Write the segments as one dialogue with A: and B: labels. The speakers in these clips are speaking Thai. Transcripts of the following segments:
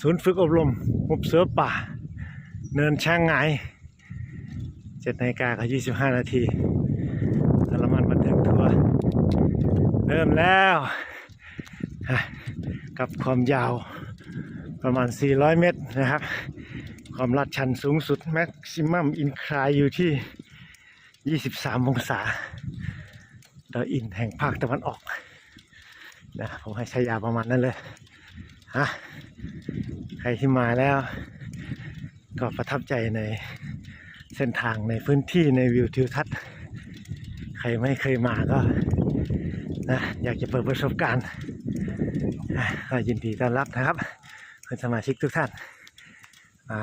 A: ศูนย์ฝึกอบรมหุบเสือป่า เนินช่างไงเจ็ดนาฬิกากับยี่สิบห้านาทีสารมันบันเทิงทัวร์เริ่มแล้ว กับความยาวประมาณ 400 เมตรนะครับ ความลาดชันสูงสุดแม็กซิมัมอินคลายอยู่ที่ 23 องศาดอยอินแห่งภาคตะวันออก นะผมให้ใช้ยาประมาณนั้นเลยฮะใครที่มาแล้ว ก็ประทับใจในเส้นทางในพื้นที่ในวิวทิวทัศน์ ใครไม่เคยมาก็นะอยากจะเปิดประสบการณ์ก็ยินดีต้อนรับนะครับเพื่อนสมาชิกทุกท่านมา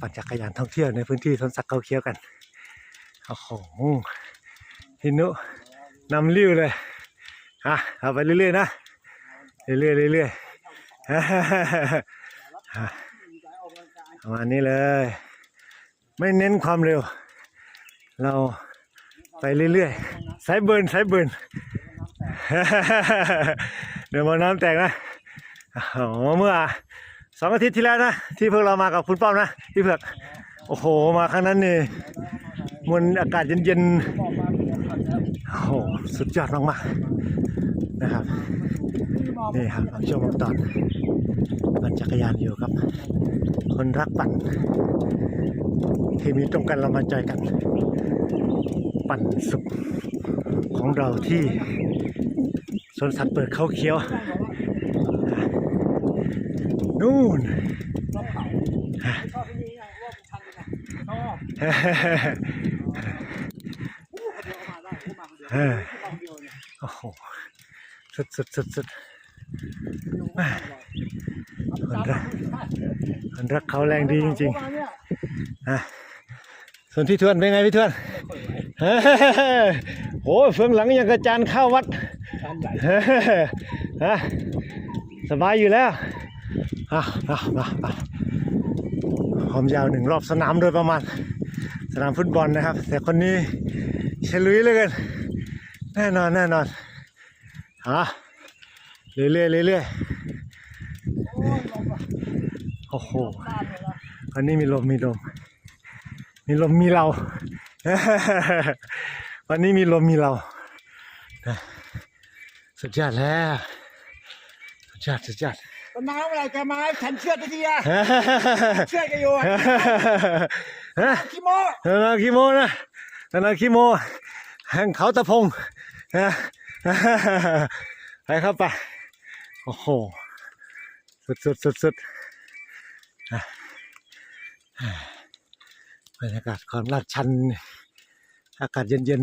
A: ปั่นจักรยานท่องเที่ยวในพื้นที่สวนสัตว์เขาเคี้ยวกันโอ้โหพินุนำลิ้วเลย อะเอาไปเรื่อยๆนะ เรื่อยๆเรื่อยๆประมาณนี้เลย ไม่เน้นความเร็ว เราไปเรื่อยๆสายเบิร์นสายเบิร์นเดี๋ยวมาน้ำแตกนะอ๋อเมื่อสองอาทิตย์ที่แล้วนะ ที่พวกเรามากับคุณป้อมนะ พี่เผือก โอ้โห มาครั้งนั้นนี่มวลอากาศเย็นๆ โอ้โหสุดยอดมากๆนะครับนี่ครับบางช่วงบางตอนปั่นจักรยานอยู่ครับ คนรักปั่นที่มีตรงกันเรามาจอยกัน ปั่นสุขของเราที่สวนสัตว์เปิดเขาเขียว นู่น
B: ชอบ
A: โอ้โหสุดสุดสุดสุด
B: แม่คนรัก
A: คนรักเขาแรงดีจริง
B: ๆเนี่ย
A: ๆอะส่วนพี่ทวนเป็นไงพี่ทวนโอ้ยเฟืองหลังยังกระจานเข้าวัด
B: ชันใหญ่
A: ฮะสบายอยู่แล้วอะมามามาความยาวหนึ่งรอบสนามโดยประมาณ สนามฟุตบอลนะครับ แต่คนนี้เฉลุยเหลยกัน แน่นอนแน่นอนฮะเรื่อยๆเรื่อย
B: โอ้ยลงมา
A: ๆโอ้โห
B: บ้านเลยนะ
A: วันนี้มีลมมีลม มีลมมีเรา วันนี้มีลมมีเรานะสุดยอดแล้วสุดยอดสุดยอด
B: ต้นน้ำอะไรจะมาให้ฉันเชื่อดทีอะเชื่อดกันอยู่อะ
A: ฮะ
B: ขี้โม
A: ธนาคิโมนะธนาคิโมแห่งเขาตะพงนะ ไปเข้าไปโอ้โห สุดสุดสุดสุดอะบรรยากาศความลาดชัน อากาศเย็นเย็น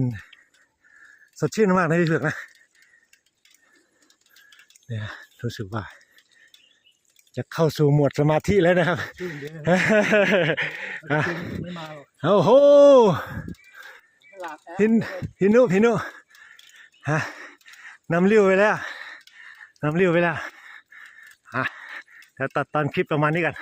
A: ๆ สดชื่นมากนะพี่เผือกนะ เนี่ยรู้สึกว่า จะเข้าสู่โหมวดสมาธิแล้วนะครับ
B: ชื่นเดียว
A: อะ
B: ไม่มาหรอก
A: โอ้โห
B: หลับแอ
A: พินพินุพินุ ฮะนำเลี้ยวไปแล้วนำเลี้ยวไปแล้วอะแล้วตัดตอนคลิปประมาณนี้กัน